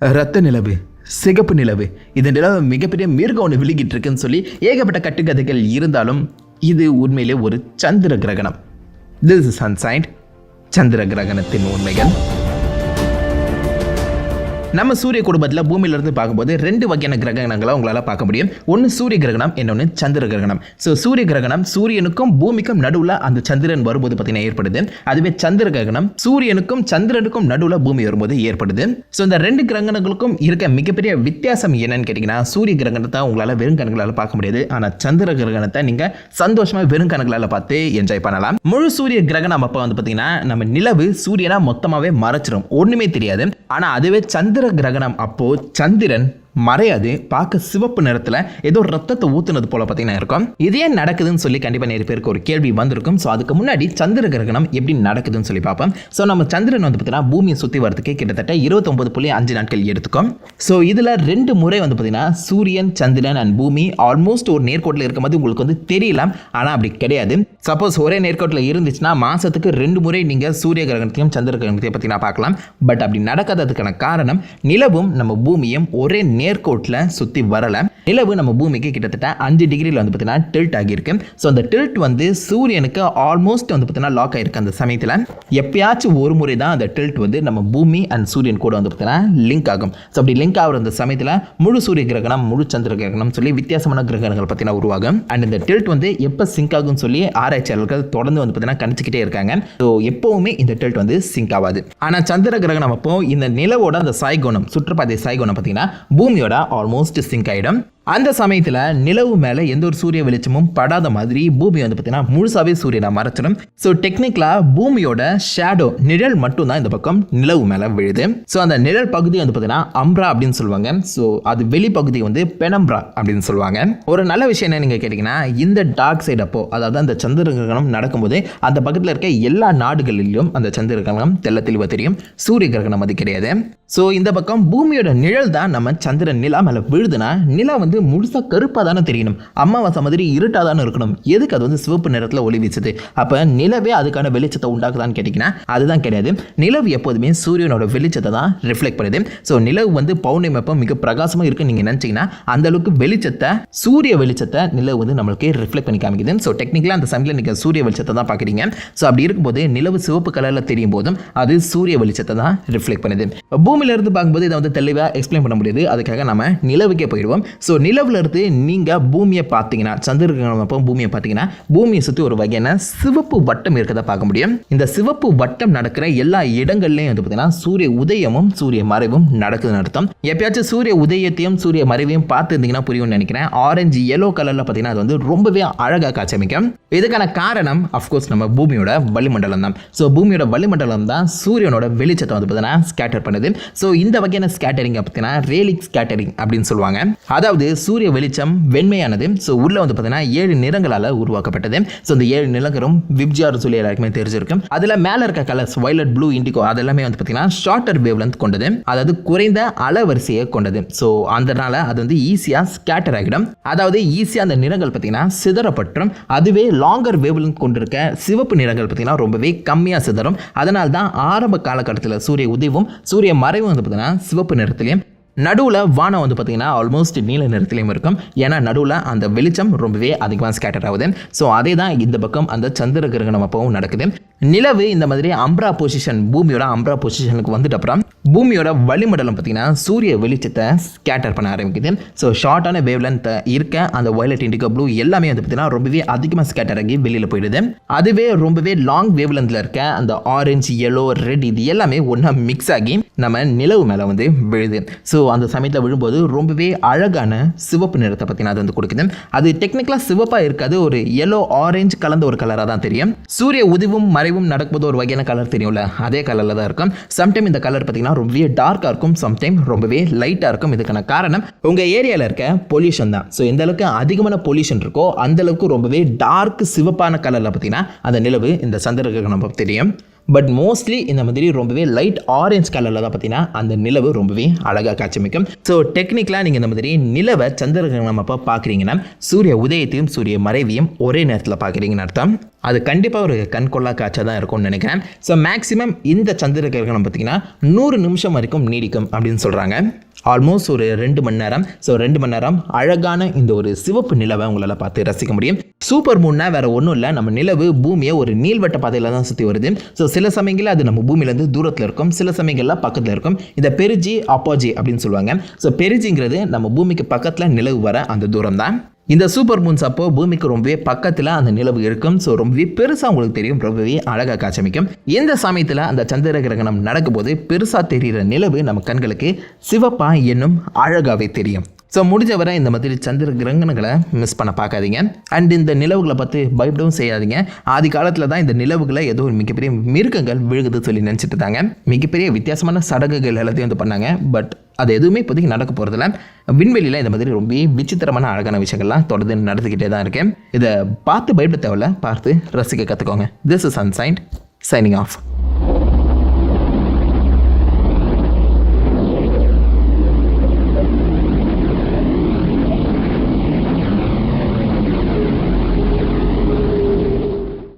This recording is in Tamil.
ரத்த நிலவு சிகப்பு நிலவு. இந்த நிலவு மிகப்பெரிய மிருகம் ஒன்று விழுகிட்டு இருக்குன்னு சொல்லி ஏகப்பட்ட கட்டுக்கதைகள் இருந்தாலும் இது உண்மையிலே ஒரு சந்திர கிரகணம். திஸ் இஸ் சன்சைன்ட் சந்திர கிரகணத்தின் உண்மைகள். நம்ம சூரிய குடும்பத்தில் பூமியிலிருந்து பார்க்கும்போது ரெண்டு வகையான கிரகணங்களை உங்களால் பார்க்க முடியும். ஒன்று சூரிய கிரகணம் இன்னொன்று சந்திர கிரகணம். ஸோ சூரிய கிரகணம் சூரியனுக்கும் பூமிக்கும் நடுவில் அந்த சந்திரன் வரும்போது பார்த்தீங்கன்னா ஏற்படுது. அதுவே சந்திர கிரகணம் சூரியனுக்கும் சந்திரனுக்கும் நடுவில் பூமி வரும்போது ஏற்படுது. ஸோ இந்த ரெண்டு கிரகணங்களுக்கும் இருக்க மிகப்பெரிய வித்தியாசம் என்னன்னு கேட்டிங்கன்னா சூரிய கிரகணத்தை உங்களால் வெறும் கண்களால் பார்க்க முடியாது. ஆனால் சந்திர கிரகணத்தை நீங்கள் சந்தோஷமாக வெறும் கண்களால் பார்த்து என்ஜாய் பண்ணலாம். முழு சூரிய கிரகணம் அப்போ வந்து பார்த்தீங்கன்னா நம்ம நிலவு சூரியனா மொத்தமாகவே மறைச்சிரும். ஒன்றுமே தெரியாது. ஆனால் அதுவே சந்திர கிரகணம் அப்போ சந்திரன் மறையாது பார்க்க சிவப்பு நிறத்தில் ஏதோ ரத்தத்தை ஊத்துனது போல பார்த்தீங்கன்னா இருக்கும். இதே நடக்குதுன்னு சொல்லி கண்டிப்பாக நிறைய பேருக்கு ஒரு கேள்வி வந்திருக்கும். ஸோ அதுக்கு முன்னாடி சந்திர கிரகணம் எப்படி நடக்குதுன்னு சொல்லி பார்ப்போம். ஸோ நம்ம சந்திரன் வந்து பார்த்தீங்கன்னா பூமியை சுற்றி வரதுக்கு கிட்டத்தட்ட இருபத்தொம்பது புள்ளி அஞ்சு நாட்கள் எடுத்துக்கும். ஸோ இதில் ரெண்டு முறை வந்து பார்த்தீங்கன்னா சூரியன் சந்திரன் அண்ட் பூமி ஆல்மோஸ்ட் ஒரு நேர்கோட்டில் இருக்கும்போது உங்களுக்கு வந்து தெரியல. ஆனால் அப்படி கிடையாது. சப்போஸ் ஒரே நேர்கோட்டில் இருந்துச்சுன்னா மாதத்துக்கு ரெண்டு முறை நீங்கள் சூரிய கிரகணத்தையும் சந்திர கிரகணத்தையும் பார்த்தீங்கன்னா பார்க்கலாம். பட் அப்படி நடக்காததுக்கான காரணம் நிலவும் நம்ம பூமியும் ஒரே நேர்கோட்டில் சுற்றி வரலை. நிலவு நம்ம பூமிக்கு கிட்டத்தட்ட அஞ்சு டிகிரியில் வந்து பார்த்தீங்கன்னா டில்ட் ஆகியிருக்கு. ஸோ அந்த டில்ட் வந்து சூரியனுக்கு ஆல்மோஸ்ட் வந்து பார்த்தீங்கன்னா லாக் ஆகிருக்கு அந்த சமயத்தில். எப்பயாச்சும் ஒரு முறை தான் அந்த டில்ட் வந்து நம்ம பூமி அண்ட் சூரியன் கூட வந்து பார்த்தீங்கன்னா லிங்க் ஆகும். ஸோ அப்படி லிங்க் ஆகிற அந்த சமயத்தில் முழு சூரிய கிரகணம் முழு சந்திர கிரகணம் சொல்லி வித்தியாசமான கிரகணங்கள் பார்த்தீங்கன்னா உருவாகும். அண்ட் இந்த டில்ட் வந்து எப்போ சிங்க் ஆகும்னு சொல்லி ஆராய்ச்சியாளர்கள் தொடர்ந்து வந்து பார்த்தீங்கன்னா கணிச்சிக்கிட்டே இருக்காங்க. ஸோ எப்போவுமே இந்த டில்ட் வந்து சிங்க் ஆகாது. ஆனால் சந்திர கிரகணம் அப்போ இந்த நிலவோட அந்த சாய்கோணம் சுற்றுப்பாதை சாய்கோணம் பார்த்தீங்கன்னா பூமியோட ஆல்மோஸ்ட் சிங்க் ஆகிடும் அந்த சமயத்தில் நிலவு மேலே எந்த ஒரு சூரிய வெளிச்சமும் படாத மாதிரி பூமி வந்து பார்த்தீங்கன்னா முழுசாகவே சூரியனை மறைச்சிடும். ஸோ டெக்னிக்கலாக பூமியோட ஷேடோ நிழல் மட்டும்தான் இந்த பக்கம் நிலவு மேலே விழுது. ஸோ அந்த நிழல் பகுதி வந்து பார்த்தீங்கன்னா அம்ப்ரா அப்படின்னு சொல்லுவாங்க. ஸோ அது வெளிப்பகுதி வந்து பெனம்ப்ரா அப்படின்னு சொல்லுவாங்க. ஒரு நல்ல விஷயம் என்ன நீங்கள் கேட்டிங்கன்னா இந்த டார்க் சைடு அப்போ அதாவது அந்த சந்திர கிரகணம் நடக்கும்போது அந்த பக்கத்தில் இருக்க எல்லா நாடுகளிலும் அந்த சந்திர கிரகணம் தெள்ள தெளிவாக தெரியும். சூரிய கிரகணம் அது கிடையாது. ஸோ இந்த பக்கம் பூமியோட நிழல் தான் நம்ம சந்திரன் நிலா மேலே விழுதுன்னா நிலா வந்து முழுசாக கருப்பாக தானே தெரியணும். அம்மாவாசை மாதிரி இருட்டாக தானே இருக்கணும். எதுக்கு அது வந்து சிவப்பு நிறத்தில் ஒளி வீசுது? அப்போ நிலவே அதுக்கான வெளிச்சத்தை உண்டாக்குதான்னு கேட்டிங்கன்னா அதுதான் கிடையாது. நிலவு எப்போதுமே சூரியனோட வெளிச்சத்தை தான் ரிஃப்ளெக்ட் பண்ணுது. ஸோ நிலவு வந்து பௌர்ணமி அப்போ மிக பிரகாசமாக இருக்குன்னு நீங்கள் நினச்சிங்கன்னா அந்த அளவுக்கு வெளிச்சத்தை சூரிய வெளிச்சத்தை நிலவு வந்து நம்மளுக்கு ரிஃப்ளெக்ட் பண்ணி காமிக்குது. ஸோ டெக்னிக்கலாக அந்த சமையல் நீங்கள் சூரிய வெளிச்சத்தை தான் பார்க்குறீங்க ஸோ அப்படி இருக்கும்போது நிலவு சிவப்பு கலரில் தெரியும் போதும் அது சூரிய வெளிச்சத்தை தான் ரிஃப்ளெக்ட் பண்ணுது. பூமியில இருந்து பார்க்கும்போது இதை வந்து தெளிவாக எக்ஸ்பிளைன் பண்ண முடியாது. அதுக்காக நம்ம நிலவுக்கே போயிடுவோம். ஸோ நிலவுல இருந்து நீங்கள் பூமியை பார்த்தீங்கன்னா சந்திரகிரகணம் அப்போ பூமியை பார்த்தீங்கன்னா பூமியை சுற்றி ஒரு வகையான சிவப்பு வட்டம் இருக்கிறத பார்க்க முடியும். இந்த சிவப்பு வட்டம் நடக்கிற எல்லா இடங்கள்லையும் வந்து பார்த்தீங்கன்னா சூரிய உதயமும் சூரிய மறைவும் நடக்குதுன்னு அர்த்தம். எப்பயாச்சும் சூரிய உதயத்தையும் சூரிய மறைவையும் பார்த்து இருந்தீங்கன்னா புரியும்னு நினைக்கிறேன். ஆரஞ்சு எல்லோ கலரில் பார்த்தீங்கன்னா அது வந்து ரொம்பவே அழகாக காட்சியமைக்கும். இதுக்கான காரணம் அஃப்கோர்ஸ் நம்ம பூமியோட வளிமண்டலம் தான். ஸோ பூமியோட வளிமண்டலம் தான் சூரியனோட வெளிச்சத்தை வந்து பார்த்தீங்கன்னா ஸ்கேட்டர் பண்ணுது. ஸோ இந்த வகையான ஸ்கேட்டரிங் பார்த்தீங்கன்னா ரேலிக் ஸ்கேட்டரிங் அப்படின்னு சொல்லுவாங்க. அதாவது சூரிய வெளிச்சம் வெண்மையானது. ஸோ உள்ள வந்து பார்த்தீங்கன்னா ஏழு நிறங்களால் உருவாக்கப்பட்டது. ஸோ இந்த ஏழு நிலங்களும் விப்ஜிஆர் சொல்லி எல்லாருக்குமே தெரிஞ்சிருக்கும். அதில் மேலே இருக்க கலர்ஸ் வயலட் ப்ளூ இண்டிகோ அதெல்லாமே வந்து பார்த்தீங்கன்னா ஷார்ட்டர் வேவ் லென்த் கொண்டது. அதாவது குறைந்த அலவரிசையை கொண்டது. ஸோ அதனால அது வந்து ஈஸியாக ஸ்கேட்டர் ஆகிடும். அதாவது ஈஸியாக அந்த நிறங்கள் பார்த்தீங்கன்னா சிதறப்பட்டும் அதுவே லாங்கர் வேவ் லென்த் கொண்டிருக்க சிவப்பு நிறங்கள் பார்த்தீங்கன்னா ரொம்பவே கம்மியாக சிதறும். அதனால தான் ஆரம்ப காலகட்டத்தில் சூரிய உதயவும் சூரிய மறைவும் வந்து பார்த்தீங்கன்னா சிவப்பு நிறத்திலையும் நடுவில் வானம் வந்து பார்த்தீங்கன்னா ஆல்மோஸ்ட் நீல நிறத்திலையும் இருக்கும். ஏன்னா நடுவில் அந்த வெளிச்சம் ரொம்பவே அதிகமாக ஸ்கேட்டர் ஆகுது. ஸோ அதே தான் இந்த பக்கம் அந்த சந்திர கிரகணம் அப்பவும் நடக்குது. நிலவு இந்த மாதிரி அம்ப்ரா பொசிஷன் பூமியோட அம்ப்ரா பொசிஷனுக்கு வந்துட்டு அப்புறம் பூமியோட வளிமண்டலம் பார்த்தீங்கன்னா சூரிய வெளிச்சத்தை ஸ்கேட்டர் பண்ண ஆரம்பிக்குது. ஸோ ஷார்ட்டான வேவ் லென்த் இருக்க அந்த வயலட் இண்டிகோ ப்ளூ எல்லாமே வந்து பார்த்தீங்கன்னா ரொம்பவே அதிகமாக ஸ்கேட்டர் ஆகி வெளியில் போயிடுது. அதுவே ரொம்பவே லாங் வேவ் லென்த்தில் இருக்க அந்த ஆரஞ்சு எல்லோ ரெட் இது எல்லாமே ஒன்றா மிக்ஸ் ஆகி நம்ம நிலவு மேலே வந்து விழுது. ஸோ அந்த சமயத்தில் விழும்போது ரொம்பவே அழகான சிவப்பு நிறத்தை பார்த்தீங்கன்னா அது வந்து கொடுக்குது. அது டெக்னிக்கலாக சிவப்பாக இருக்காது ஒரு எல்லோ ஆரஞ்சு கலந்த ஒரு கலராக தான் தெரியும். சூரிய உதவும் மறைவும் நடக்கும்போது ஒரு வகையான கலர் தெரியும்ல அதே கலரில் தான் இருக்கும். சம்டைம் இந்த கலர் பார்த்தீங்கன்னா ரொம்பவே டார்க்காக இருக்கும் சம்டைம் ரொம்பவே லைட்டாக இருக்கும். இதுக்கான காரணம் உங்கள் ஏரியாவில் இருக்க பொல்யூஷன் தான். ஸோ எந்த அளவுக்கு அதிகமான பொல்யூஷன் இருக்கோ அந்த அளவுக்கு ரொம்பவே டார்க் சிவப்பான கலரில் பார்த்தீங்கன்னா அந்த நிலவு இந்த சந்திரகிரகணம் தெரியும். பட் மோஸ்ட்லி இந்த மாதிரி ரொம்பவே லைட் ஆரஞ்ச் கலரில் தான் பார்த்தீங்கன்னா அந்த நிலவு ரொம்பவே அழகாக காட்சிமிக்கும் ஸோ டெக்னிக்கலாக நீங்கள் இந்த மாதிரி நிலவை சந்திரகிரகணம் அப்போ பார்க்குறீங்கன்னா சூரிய உதயத்தையும் சூரிய மறைவையும் ஒரே நேரத்தில் பார்க்குறீங்கன்னு அர்த்தம். அது கண்டிப்பாக ஒரு கண்கொள்ளா காட்சியாக தான் இருக்கும்னு நினைக்கிறேன். ஸோ மேக்ஸிமம் இந்த சந்திர கிரகணம் பார்த்தீங்கன்னா நூறு நிமிஷம் வரைக்கும் நீடிக்கும் அப்படின்னு சொல்கிறாங்க ஆல்மோஸ்ட் ஒரு ரெண்டு மணி நேரம். ஸோ ரெண்டு மணி நேரம் அழகான இந்த ஒரு சிவப்பு நிலவை உங்களால் பார்த்து ரசிக்க முடியும். சூப்பர் மூன்னா வேறு ஒன்றும் இல்லை. நம்ம நிலவு பூமியை ஒரு நீள்வட்ட பாதையில் தான் சுற்றி வருது. ஸோ சில சமயங்களில் அது நம்ம பூமியிலேருந்து தூரத்தில் இருக்கும். சில சமயங்களில் பக்கத்தில் இருக்கும். இந்த பெருஜி அப்பாஜி அப்படின்னு சொல்லுவாங்க. ஸோ பெருஜிங்கிறது நம்ம பூமிக்கு பக்கத்தில் நிலவு வர அந்த தூரம் தான். இந்த சூப்பர் மூன்ஸ் அப்போ பூமிக்கு ரொம்பவே பக்கத்தில் அந்த நிலவு இருக்கும். ஸோ ரொம்பவே பெருசாக உங்களுக்கு தெரியும். ரொம்பவே அழகாக காட்சியமைக்கும். இந்த சமயத்தில் அந்த சந்திர கிரகணம் நடக்கும்போது பெருசாக தெரிகிற நிலவு நம்ம கண்களுக்கு சிவப்பா என்னும் அழகாகவே தெரியும். ஸோ முடிஞ்ச வரை இந்த மாதிரி சந்திர கிரகணங்களை மிஸ் பண்ண பார்க்காதீங்க. அண்ட் இந்த நிலவுகளை பார்த்து பயப்படவும் செய்யாதீங்க. ஆதி காலத்தில் தான் இந்த நிலவுகளை ஏதோ ஒரு மிகப்பெரிய மிருகங்கள் விழுகுது சொல்லி நினச்சிட்டு இருந்தாங்க. மிகப்பெரிய வித்தியாசமான சடங்குகள் எல்லாத்தையும் வந்து பண்ணாங்க. பட் அது எதுவுமே இப்போதைக்கு நடக்க போகிறதில்ல விண்வெளியில் இந்த மாதிரி ரொம்ப விசித்திரமான அழகான விஷயங்கள்லாம் தொடர்ந்து நடந்துக்கிட்டே தான் இருக்கேன் இதை பார்த்து பயப்பட தேவையில்ல. பார்த்து ரசிக்க கற்றுக்கோங்க this is ancient shining of